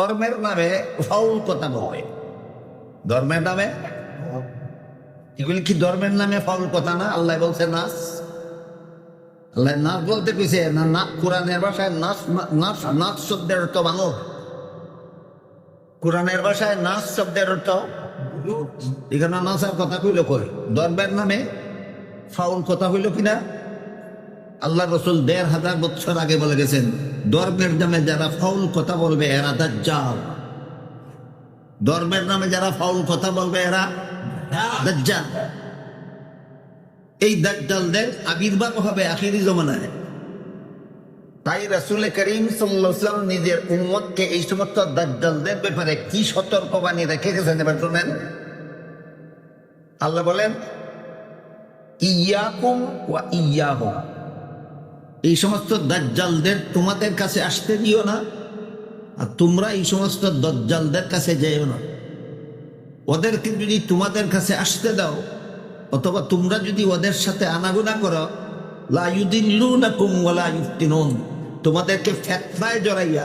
ধর্মের নামে ফাউল কথা বলবে ধর্মের নামে? এগুলি কি ধর্মের নামে ফাউল কথা না? আল্লাহ বলছে, নাস। আল্লাহ নাচ বলতে কইছে, না না, কোরআনের ভাষায় নাচ নাচ নাচ শব্দের অর্থ বানর কোরআনের ভাষায় নাচ শব্দের অর্থ? এখানে নাচার কথা কইল কই? ধর্মের নামে ফাউল কথা হইল কিনা? আল্লাহ রসুল দেড় হাজার বছর আগে বলে গেছেন ধর্মের নামে যারা ফাউল কথা বলবে এরা দাজ্জাল। ধর্মের নামে যারা ফাউল কথা বলবে এরা দাজ্জাল। এই দাজ্জালদের আবির্ভাব হবে আখিরি জমানায়। তাই রাসুল করিম সাল্লাম নিজের উম্মতকে এই সমস্ত দাজ্জালদের ব্যাপারে কি সতর্কবাণী রেখে গেছেন এবার শোনেন। আল্লাহ বলেন, ইয়াকুম ওয়া ইয়াহুম। এই সমস্ত দাজ্জালদের তোমাদের কাছে আসতে দিও না, আর তোমরা এই সমস্ত দজ্জালদের কাছে যেও না। ওদেরকে যদি তোমাদের কাছে আসতে দাও, অথবা তোমরা যদি ওদের সাথে আনাগোনা করো লাইউদিল্লুনাকুম ওয়ালা ইফতিনুন তোমাদেরকে ফেতনায় জড়াইয়া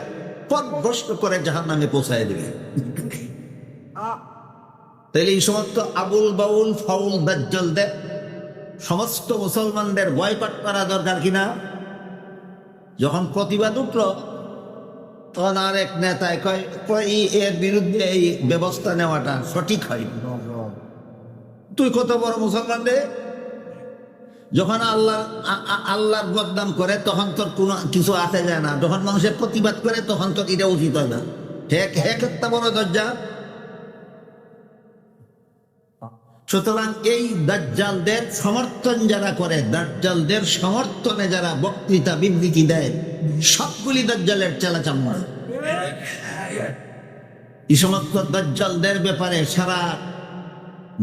পথভ্রষ্ট করে জাহান নামে পৌঁছায় দেবে। তাইলে এই সমস্ত আবুল বাউল, ফাউল দাজ্জালদের, সমস্ত মুসলমানদের বয়কট করা দরকার কিনা যখন প্রতিবাদ উঠল, তখন আর এক নেতায় কয় এর বিরুদ্ধে এই ব্যবস্থা নেওয়াটা সঠিক হয় তুই কত বড় মুসলমান রে? যখন আল্লাহ আল্লাহর বদনাম করে, তখন তোর কোনো কিছু আসে যায় না। যখন মানুষের প্রতিবাদ করে, তখন তোর এটা উচিত হয় না। হেক হেক একটা বড় দরজা? সুতরাং এই দাজ্জালদের সমর্থন যারা করে, দাজ্জালদের সমর্থনে যারা বক্তৃতা, বিবৃতি দেয়, সবগুলি দাজ্জালের চেলাচাম্মা এই সমস্ত দাজ্জালদের ব্যাপারে সারা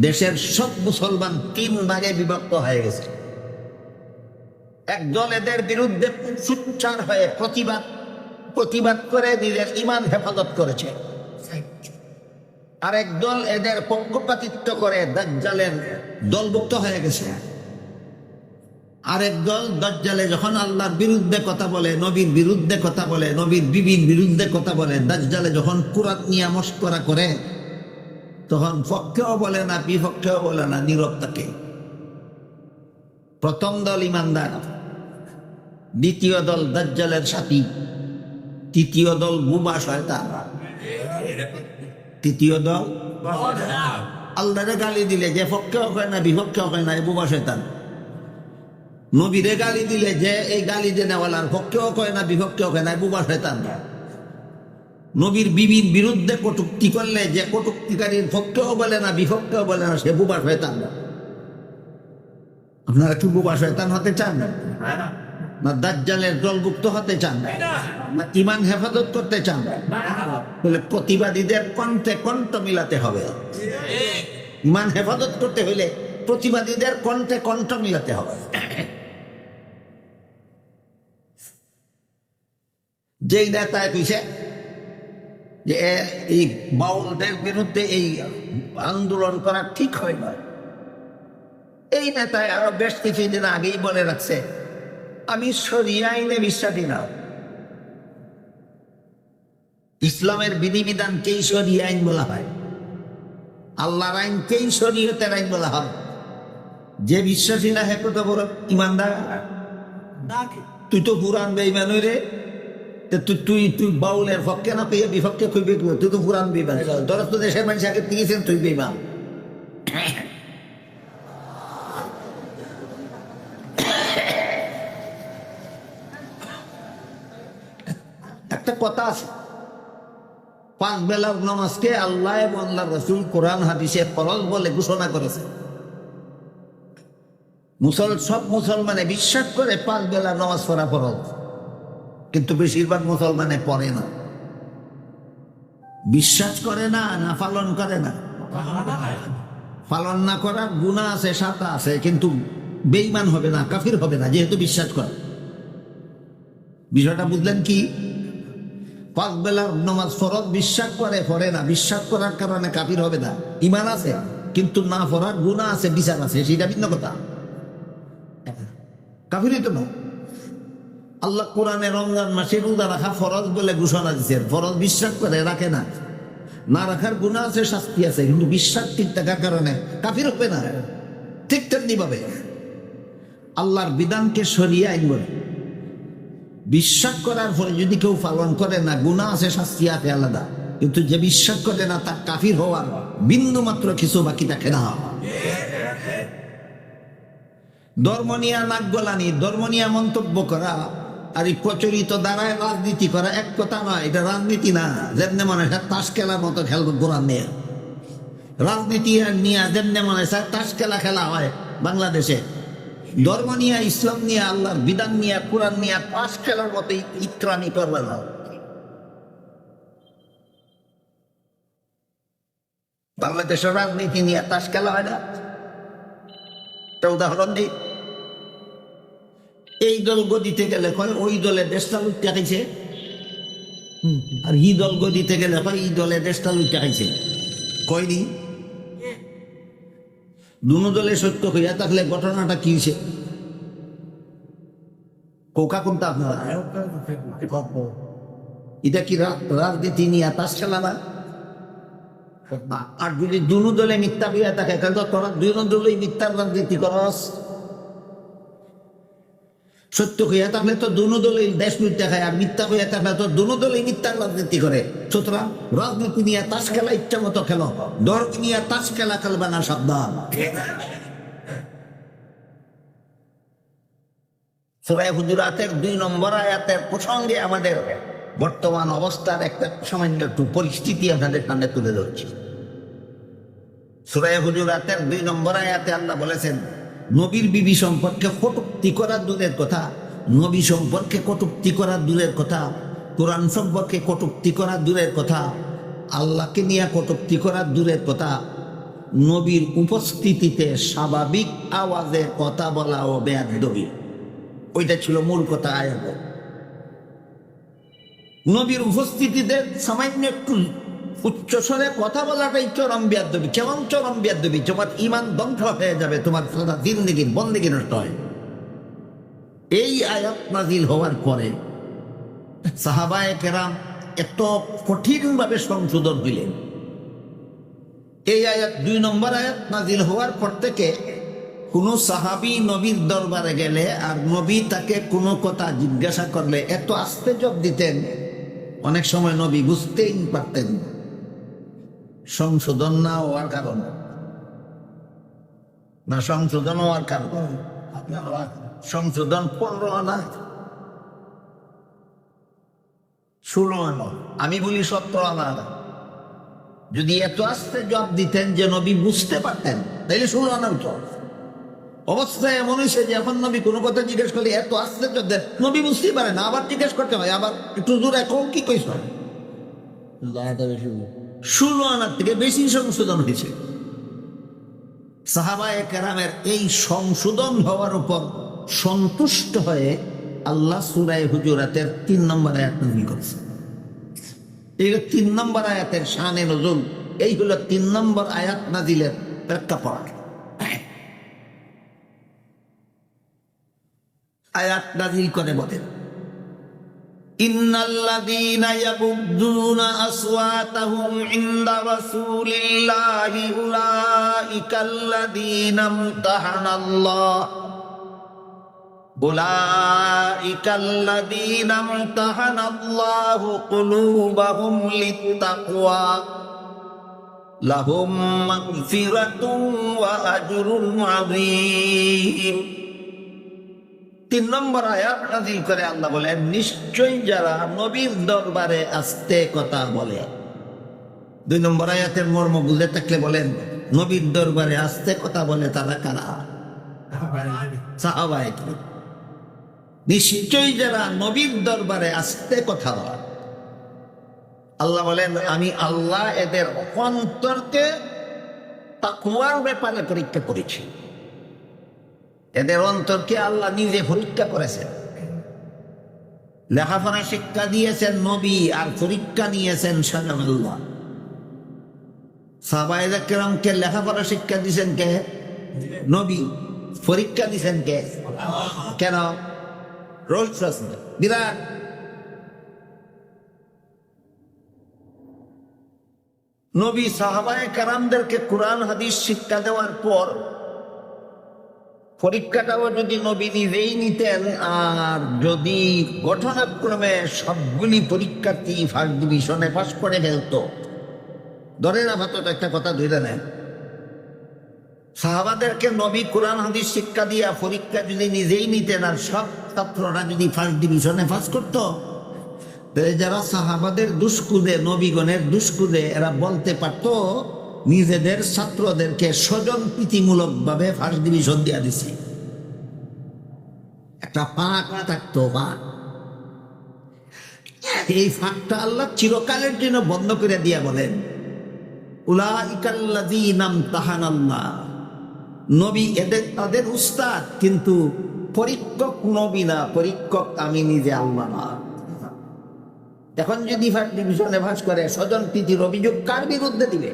দেশের সব মুসলমান তিন ভাগে বিভক্ত হয়ে গেছে। একদল এদের বিরুদ্ধে সুচ্চার হয়ে প্রতিবাদ প্রতিবাদ করে নিজের ইমান হেফাজত করেছে। আরেক দল এদের পক্ষপাতিত্ব করে দাজ্জালের দলভুক্ত হয়ে গেছে। আরেক দল দাজ্জালে যখন আল্লাহর বিরুদ্ধে কথা বলে, নবীর বিরুদ্ধে কথা বলে, নবীর বিবির বিরুদ্ধে কথা বলে, দাজ্জালে যখন কুরাত নিয়ে মস্করা করে, তখন পক্ষেও বলে না বিপক্ষেও বলে না, নীরব তাকে প্রথম দল ইমানদার, দ্বিতীয় দল দাজ্জালের সাথী, তৃতীয় দল বুবা শয়তান। তৃতীয় দল? আল্লাহরে গালি দিলে যে পক্ষেও হয় না বিপক্ষেও হয় না এ বুবা শয়তান। নবীরে গালি দিলে যে এই গালি যে নেওয়ালার পক্ষেও কয় না বিপক্ষেও কয় না বুবা শয়তান। নবীর বিবির বিরুদ্ধে কটুক্তি করলে যে কটুক্তিকারীর পক্ষেও বলে না বিপক্ষেও বলে না সে বুবা শয়তান। আপনারা কি বুবা শয়তান হতে চান? না দাজ্জালের দলভুক্ত হতে চান, না ইমান হেফাজত করতে চান প্রতিবাদীদের কণ্ঠে কণ্ঠ মিলাতে হবে। ইমান হেফাজত করতে হইলে প্রতিবাদীদের কণ্ঠে কণ্ঠ মিলাতে হবে। যেই নেতায় কইছে যে এই বাউলদের বিরুদ্ধে এই আন্দোলন করা ঠিক হয় না। এই নেতায় আরও বেশ কিছুদিন আগেই বলে রাখছে আমি সরিয়া আইনে বিশ্বাসী না। ইসলামের বিধিবিধানকেই সরিয়া আইন বলা হয়? আল্লাহর আইনকেই শরীয়তের আইন বলা হয়? যে বিশ্বাসী না হে কত বড় ইমানদার? তুই তো পুরান বেইমান রে। তুই তুই তুই বাউলের পক্ষে না পেয়ে বিপক্ষে খুবই তুই তো পুরান বেইমান তোর তো দেশের মানুষ আগে দিয়েছেন তুই বেইমান একটা কথা আছে। পাঁচ বেলার নামাজকে আল্লাহ এবং আল্লাহ রসুল কোরআন, হাদিসে, ফরজ বলে ঘোষণা করেছে মুসল, সব মুসলমানে বিশ্বাস করে পাঁচ বেলার নামাজ পড়া ফরজ। কিন্তু বেশিরভাগ মুসলমানে পড়ে না। বিশ্বাস করে না না পালন করে না। পালন না করার গুণা আছে, সাতা আছে, কিন্তু বেইমান হবে না, কাফির হবে না, যেহেতু বিশ্বাস করে। বিষয়টা বুঝলেন কি? পাঁচ বেলার নমাজ ফরজ বিশ্বাস করে পড়ে না। বিশ্বাস করার কারণে কাফির হবে না। ইমান আছে, কিন্তু না পড়ার গুণা আছে, বিচার আছে, সেটা ভিন্ন কথা। কাফিরই তো না। আল্লাহ কোরআনে রমজান মাসে রোজা রাখা ফরজ বলে ঘোষণা দিচ্ছেন ফরজ বিশ্বাস করে, রাখে না। না রাখার গুণা আছে, শাস্তি আছে, কিন্তু বিশ্বাস ঠিক থাকার কারণে কাফির হবে না। ঠিক তেমনি ভাবে আল্লাহর বিধানকে সরিয়ে আইন বলে। বিশ্বাস করার পরে যদি কেউ পালন করে না গুণা আছে, শাস্তি আছে আলাদা। কিন্তু যে বিশ্বাস করে না, তার কাফির হওয়ার বিন্দু মাত্র কিছু বাকি থাকে না। ধর্মনিয়া নাক গলানি ধর্মনিয়া মন্তব্য করা, আর এই প্রচলিত দ্বারায় রাজনীতি করা, এক কথা নয়, এটা রাজনীতি না। যেমনি মনে হয় তাস খেলার মতো খেলব কোরআন নিয়ে। রাজনীতি নিয়ে যেমনি মনে হয় তাস খেলা খেলা হয় বাংলাদেশে। ধর্ম নিয়ে, ইসলাম নিয়ে, আল্লাহর বিধান নিয়ে, কোরআন নিয়ে তাস খেলার মতো ইত্রানি করবে না বাংলাদেশের রাজনীতি নিয়ে তাস খেলা হয় না? উদাহরণ দিই। এই দল গদিতে গেলে কয়, ওই দলে দেশটা লুটতে খাইছে? আর ই দল গদিতে গেলে কয় এই দলে দেশটা লুটতে খাইছে। কয়নি? দুনো দলে সত্য হইয়া থাকলে ঘটনাটা কি সে? কোকা কোনটা আপনারা? এটা কি রাজনীতি নিয়ে তাস খেলা না? আর যদি দুনো দলে মিথ্যা হইয়া থাকে তাহলে তোরা দুই দলেই মিথ্যার রাজনীতি করস। সত্য হইয়া থাকলে তো দুনো দলেই দেশ মিথ্যা খায় আর মিথ্যা হইয়া থাকলে তো দুনো দলেই মিথ্যার রাজনীতি করে। সুতরাং রাজনীতি নিয়ে তাস খেলা ইচ্ছা মতো খেলো। ধর্ম নিয়ে তাস খেলা খেলবে না, সাবধান। সুরায় হুজুরাতের দুই নম্বর আয়াতের প্রসঙ্গে আমাদের বর্তমান অবস্থার একটা সামান্য একটু পরিস্থিতি আপনাদের সামনে তুলে ধরছি। সুরায় হুজুরাতের দুই নম্বর আয়াতে আল্লাহ বলেছেন নবীর বিবি সম্পর্কে কটুক্তি করার দূরের কথা, নবী সম্পর্কে কটুক্তি করা দূরের কথা, কোরআন সম্পর্কে কটুক্তি করা দূরের কথা, আল্লাহকে নিয়ে কটুক্তি করার দূরের কথা, নবীর উপস্থিতিতে স্বাভাবিক আওয়াজে কথা বলা ও বেয়াদবি। ওইটা ছিল মূল কথা আয়াত। নবীর উপস্থিতিতে সামান্য একটু উচ্চস্বরে কথা বলাটাই চরম বিয়াদবি। কেমন চরম বিয়াদবি? তোমার ইমান ধ্বংস হয়ে যাবে, তোমার সারা জিন্দিগির বন্দিগি নষ্ট হয়। এই আয়াত নাজিল হওয়ার পরে সাহাবায়ে কেরাম এত কঠিনভাবে সংশোধন হইলেন। এই আয়াত, দুই নম্বর আয়াত নাজিল হওয়ার পর থেকে কোন সাহাবি নবীর দরবারে গেলে আর নবী তাকে কোনো কথা জিজ্ঞাসা করলে এত আস্তে জব দিতেন। অনেক সময় নবী বুঝতেই পারতেন না। সংশোধন না হওয়ার কারণ। না সংশোধন হওয়ার কারণ। সংশোধন পনেরো আনা ষোলো আনা। আমি বলি সতেরো আনা যদি এত আস্তে জব দিতেন যে নবী বুঝতে পারতেন তাইলে ষোলো আনা উঠো অবস্থা এমন হয়েছে যে এখন নবী কোনো কথা জিজ্ঞেস করলে এত আস্তে জব দেন নবী বুঝতেই পারে না। আবার জিজ্ঞেস করতে হয় আবার একটু দূর এখন কি কইস ষোলো আনার থেকে বেশি সংশোধন হয়েছে। সাহাবায় কেরামের এই সংশোধন হওয়ার উপর সন্তুষ্ট হয়ে আল্লাহ সুরায় হুজুরাতের তিন নম্বর আয়াত নাজিল করেছে। এই তিন নম্বর আয়াতের শানে নজুল, এই হলো তিন নম্বর আয়াত নাজিলের প্রেক্ষাপট। আয়াত নাজিল করে বলেন। إن الذين يغضون أصواتهم عند رسول الله أولئك الذين امتحن الله أولئك الذين امتحن الله قلوبهم للتقوى لهم مغفرة وأجر عظيم তিন নম্বর আয়াত নাজিল করে আল্লাহ বলেন, নিশ্চয়ই যারা নবীর দরবারে আস্তে কথা বলে। দুই নম্বর আয়াতের মর্ম বুঝে থাকলে বলেন, নবীর দরবারে আস্তে কথা বলে তারা কারা? নিশ্চয়ই যারা নবীর দরবারে আস্তে কথা বলে। আল্লাহ বলেন, আমি আল্লাহ এদের অন্তরকে তাকুয়ার ব্যাপারে পরীক্ষা করেছি। এদের অন্তরকে আল্লাহ নিজে পরীক্ষা করেছেন? লেখাপড়া শিক্ষা দিয়েছেন নবী আর পরীক্ষা নিয়েছেন সাবায়দা কেরামকে লেখাপড়া শিক্ষা দিয়েছেন কে? নবী। পরীক্ষা দিয়েছেন কে? কেন? আছে বিরাট। নবী সাহাবায় কারামদেরকে কোরআন, হাদিস শিক্ষা দেওয়ার পর পরীক্ষাটাও যদি নবী নিজেই নিতেন, আর যদি ঘটনাক্রমে সবগুলি পরীক্ষার্থী ফার্স্ট ডিভিশনে পাস করে ফেলতো। ধরে আপাতত একটা কথা ধরে নেন। সাহাবাদেরকে নবী কোরআন, হাদিস, শিক্ষা দিয়া পরীক্ষা যদি নিজেই নিতেন, আর সব ছাত্ররা যদি ফার্স্ট ডিভিশনে পাস করতো যারা সাহাবাদের দুষ্কুদে নবীগণের দুষ্কুদে এরা বলতে পারতো নিজেদের ছাত্রদেরকে স্বজন প্রীতিমূলক ভাবে ফার্স্ট ডিভিশন দিয়া দিছে। একটা ফাঁক থাকতো, ফাঁক। এই ফাঁকটা আল্লাহ চিরকালের জন্য বন্ধ করে দিয়া বলেন নাম তাহান আল্লাহ নবী এদের, তাদের উস্তাদ, কিন্তু পরীক্ষক নবী না, পরীক্ষক আমি নিজে আল্লাহ না। এখন যদি ফার্স্ট ডিভিশনে ভাস করে, স্বজন প্রীতির অভিযোগ কার বিরুদ্ধে দিবে?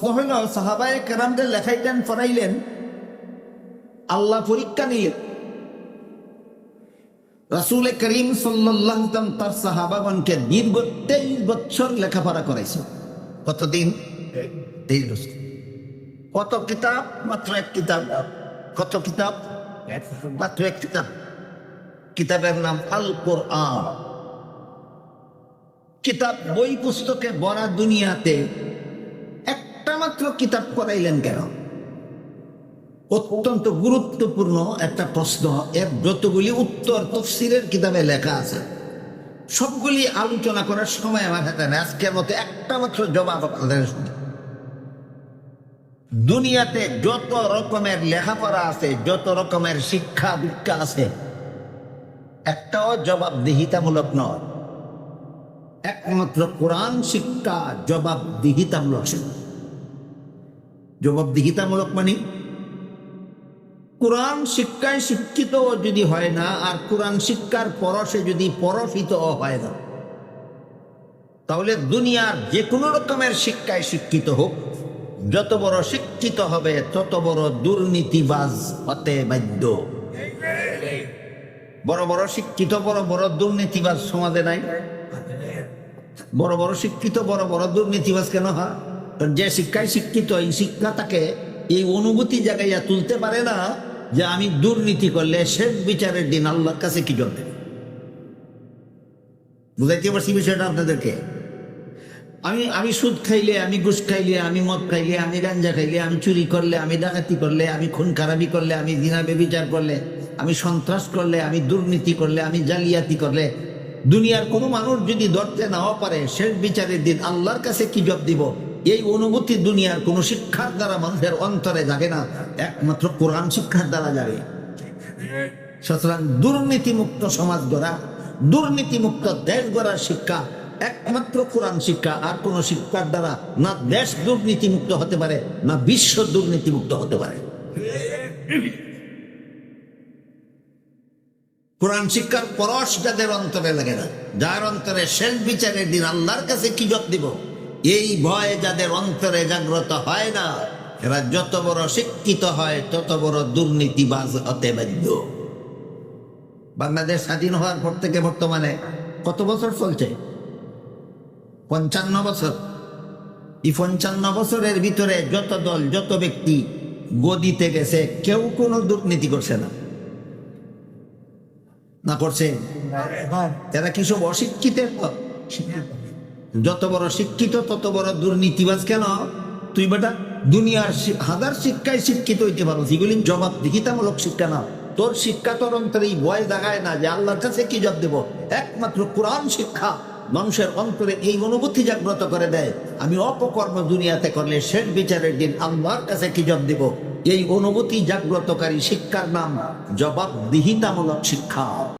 প্রশ্ন হইল সাহাবায়ে কেরামদের লেখাইলেন পড়াইলেন। আল্লাহ পরীক্ষা নিলেন। রাসুল করিম সাল্লাহ তার সাহাবাগণকে দীর্ঘ তেইশ বছর লেখাপড়া করাইছে কতদিন? কত কিতাব? মাত্র এক কিতাব। কত কিতাব? মাত্র এক কিতাব। কিতাবের নাম আল কোরআন কিতাব বই পুস্তকে বড়া দুনিয়াতে মাত্র কিতাব করাইলেন কেন? অত্যন্ত গুরুত্বপূর্ণ একটা প্রশ্ন। এর যতগুলি উত্তর তফসিরের কিতাবে লেখা আছে, সবগুলি আলোচনা করার সময় আমার হাতে নেই। আজকের মতো একটা মাত্র জবাব আপনাদের দুনিয়াতে যত রকমের লেখাপড়া আছে, যত রকমের শিক্ষা দীক্ষা আছে, একটাও জবাবদিহিতামূলক নয়। একমাত্র কোরআন শিক্ষা জবাবদিহিতামূলক শিক্ষা জবাবদিহিতামূলক মানে? কোরআন শিক্ষায় শিক্ষিত যদি হয় না, আর কোরআন শিক্ষার পরশে যদি পরশিত হয় না, তাহলে দুনিয়ার যে কোনো রকমের শিক্ষায় শিক্ষিত হোক। যত বড় শিক্ষিত হবে, তত বড় দুর্নীতিবাজ হতে বাধ্য। বড় বড় শিক্ষিত, বড় বড় দুর্নীতিবাজ সমাজে নাই? বড় বড় শিক্ষিত, বড় বড় দুর্নীতিবাজ কেন হয়? যে শিক্ষায় শিক্ষিত, এই শিক্ষা তাকে এই অনুভূতি জায়গায় তুলতে পারে না যে আমি দুর্নীতি করলে শেষ বিচারের দিন আল্লাহর কাছে কি জল বুঝাইতে পারছি বিষয়টা আপনাদেরকে? আমি আমি সুদ খাইলে, আমি ঘুষ খাইলে, আমি মদ খাইলে, আমি গাঞ্জা খাইলে, আমি চুরি করলে, আমি ডাকাতি করলে, আমি খুন খারাপি করলে, আমি দিনা বেবিচার করলে, আমি সন্ত্রাস করলে, আমি দুর্নীতি করলে, আমি জালিয়াতি করলে, দুনিয়ার কোনো মানুষ যদি ধরতে নাও পারে শেষ বিচারের দিন আল্লাহর কাছে কি জব দিব? এই অনুভূতি দুনিয়ার কোনো শিক্ষার দ্বারা মানুষের অন্তরে যাবে না। একমাত্র কোরআন শিক্ষার দ্বারা যাবে সুতরাং দুর্নীতিমুক্ত সমাজ গড়া, দুর্নীতিমুক্ত দেশ গড়ার শিক্ষা, একমাত্র কোরআন শিক্ষা আর কোন শিক্ষার দ্বারা না দেশ দুর্নীতিমুক্ত হতে পারে, না বিশ্ব দুর্নীতিমুক্ত হতে পারে। কোরআন শিক্ষার পরশ যাদের অন্তরে লাগে না, যার অন্তরে শেষ বিচারের দিন আল্লাহর কাছে কি জব দিব? এই ভয় যাদের অন্তরে জাগ্রত হয় না এরা যত বড় শিক্ষিত হয় তত বড় দুর্নীতিবাজ হতে বাধ্য। বাংলাদেশ স্বাধীন হওয়ার পর থেকে বর্তমানে কত বছর চলছে? পঞ্চান্ন বছর। এই পঞ্চান্ন বছরের ভিতরে যত দল যত ব্যক্তি গদিতে গেছে কেউ কোনো দুর্নীতি করছে না। না করছে? তারা কি সব অশিক্ষিতের পথ? যত বড় শিক্ষিত, তত বড় দুর্নীতিবাজ কেন? তুই বেটা, দুনিয়ার হাজার শিক্ষায় শিক্ষিত হইতে পারো। সেগুলি জবাব দিহিতামূলক শিক্ষা না। তোর শিক্ষা তোর অন্তরে এই ভয় দেখায় না যে আল্লাহর কাছে কি জব দেব? একমাত্র কোরআন শিক্ষা মানুষের অন্তরে এই অনুভূতি জাগ্রত করে দেয়। আমি অপকর্ম দুনিয়াতে করলে শেষ বিচারের দিন আল্লাহর কাছে কি জব দেব? এই অনুভূতি জাগ্রতকারী শিক্ষার নাম জবাবদিহিতামূলক শিক্ষা।